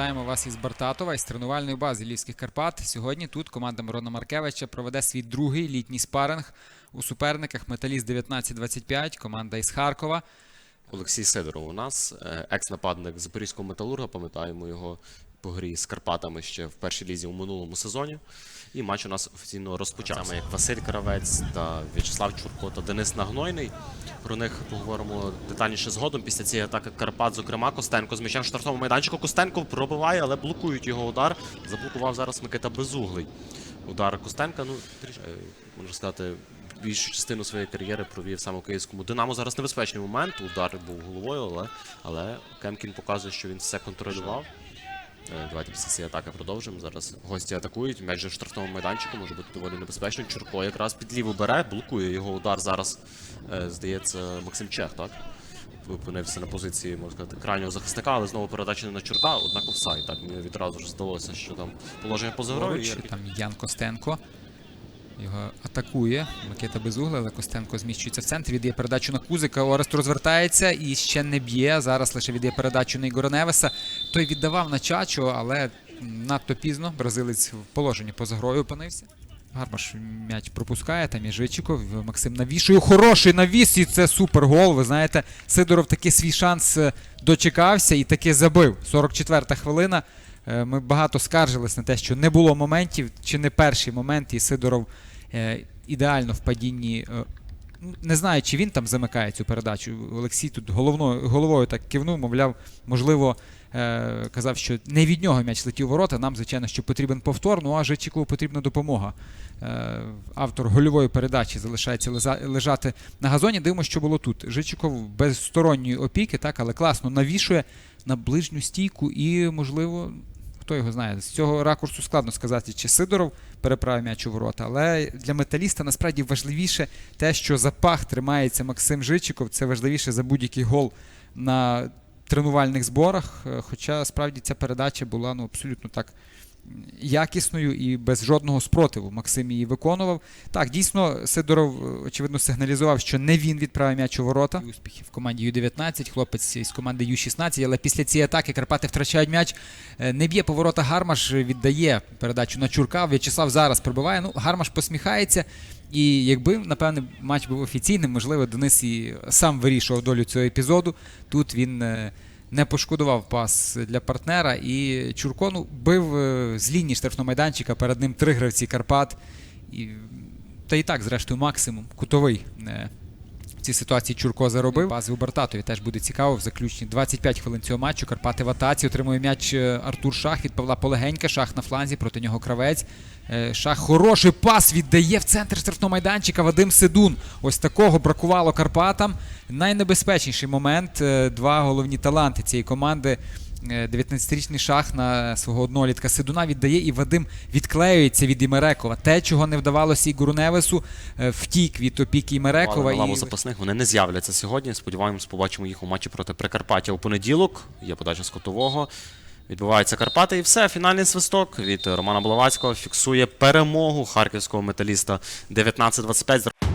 Вітаємо вас із Бартатова, із тренувальної бази Львівських Карпат. Сьогодні тут команда Мирона Маркевича проведе свій другий літній спаринг у суперниках Металіст 1925, команда із Харкова. Олексій Сидоров у нас, е, екс-нападник Запорізького металурга, пам'ятаємо його по грі з Карпатами ще в першій лізі у минулому сезоні. І матч у нас офіційно розпочався. Саме як Василь Кравець та В'ячеслав Чурко та Денис Нагнойний. Про них поговоримо детальніше згодом. Після цієї атаки Карпат, зокрема, Костенко з м'ячем в штрафному майданчику. Костенко пробиває, але блокують його удар. Заблокував зараз Микита Безуглий. Удар Костенка, ну, е, можна сказати, більшу частину своєї кар'єри провів саме у київському Динамо. Зараз небезпечний момент. Удар був головою, але, але Кемкін показує, що він все контролював. Е, Давайте після цієї атаки продовжимо. Зараз гості атакують. М'яч в штрафному майданчику може бути доволі небезпечно. Чурко якраз під ліву бере, блокує його удар зараз. е, Здається, Максим Чех, так? Опинився на позиції, можна сказати, крайнього захисника, але знову передача не на Чурка, однак офсайд. Так, мені відразу ж здалося, що там положення поза грою. Там Ян Костенко. Його атакує Микита Безугла, але Костенко зміщується в центр, віддає передачу на Кузика. Орест розвертається і ще не б'є. Зараз лише віддає передачу на Ігора Невеса. Той віддавав на Чачо, але надто пізно. Бразилець в положенні поза грою опинився. Гармаш м'яч пропускає, там і Жичиков, Максим навішує. Хороший навіс, і це супер гол. Ви знаєте, Сидоров таки свій шанс е, дочекався і таки забив. 44-та хвилина. Е, Ми багато скаржились на те, що не було моментів, чи не перший момент, і Сидоров ідеально в падінні. е, Не знаю, чи він там замикає цю передачу. Олексій тут головною, головою так кивнув, мовляв, можливо, е, казав, що не від нього м'яч летів ворота. Нам, звичайно, що потрібен повтор, ну а Жичикову потрібна допомога. Е, автор гольової передачі залишається лежа- лежати на газоні. Дивимося, що було тут. Жичиков без сторонньої опіки, так, але класно навішує на ближню стійку і, можливо, хто його знає, з цього ракурсу складно сказати, чи Сидоров переправив м'яч у ворота. Але для металіста насправді важливіше те, що за пах тримається Максим Жичиков. Це важливіше за будь-який гол на тренувальних зборах. Е, Хоча справді ця передача була ну, абсолютно так якісною і без жодного спротиву. Максим її виконував. Так, дійсно, Сидоров, очевидно, сигналізував, що не він відправив м'яч у ворота. Успіхи в команді Ю-19, хлопець із команди Ю-16, але після цієї атаки Карпати втрачають м'яч. Е, Не б'є поворота Гармаш, віддає передачу на Чурка. В'ячеслав зараз пробиває. Ну, Гармаш посміхається. І якби, напевне, матч був офіційним, можливо, Денис і сам вирішував долю цього епізоду. Тут він е, не пошкодував пас для партнера. І Чурко бив е, з лінії штрафного майданчика. Перед ним три гравці Карпат. І, та і так, зрештою, максимум кутовий. В цій ситуації Чурко заробив. У Бартатові теж буде цікаво. В заключні 25 хвилин цього матчу. Карпати в атаці. Отримує м'яч е, Артур Шах від Павла Полегенька. Шах на фланзі, проти нього кравець. Е, Шах хороший пас віддає в центр штрафного майданчика Вадим Седун. Ось такого бракувало Карпатам. Найнебезпечніший момент. Е, Два головні таланти цієї команди. Е, 19-річний шах на свого однолітка Сидуна віддає, і Вадим відклеюється від Імерекова. Те, чого не вдавалося Ігору Невесу, е, втік від опіки Імерекова. На лаву І... запасних вони не з'являться сьогодні. Сподіваємось, побачимо їх у матчі проти Прикарпаття у понеділок. Є подача з котового. Відбуваються Карпати і все. Фінальний свисток від Романа Блавацького фіксує перемогу харківського металіста 19-25.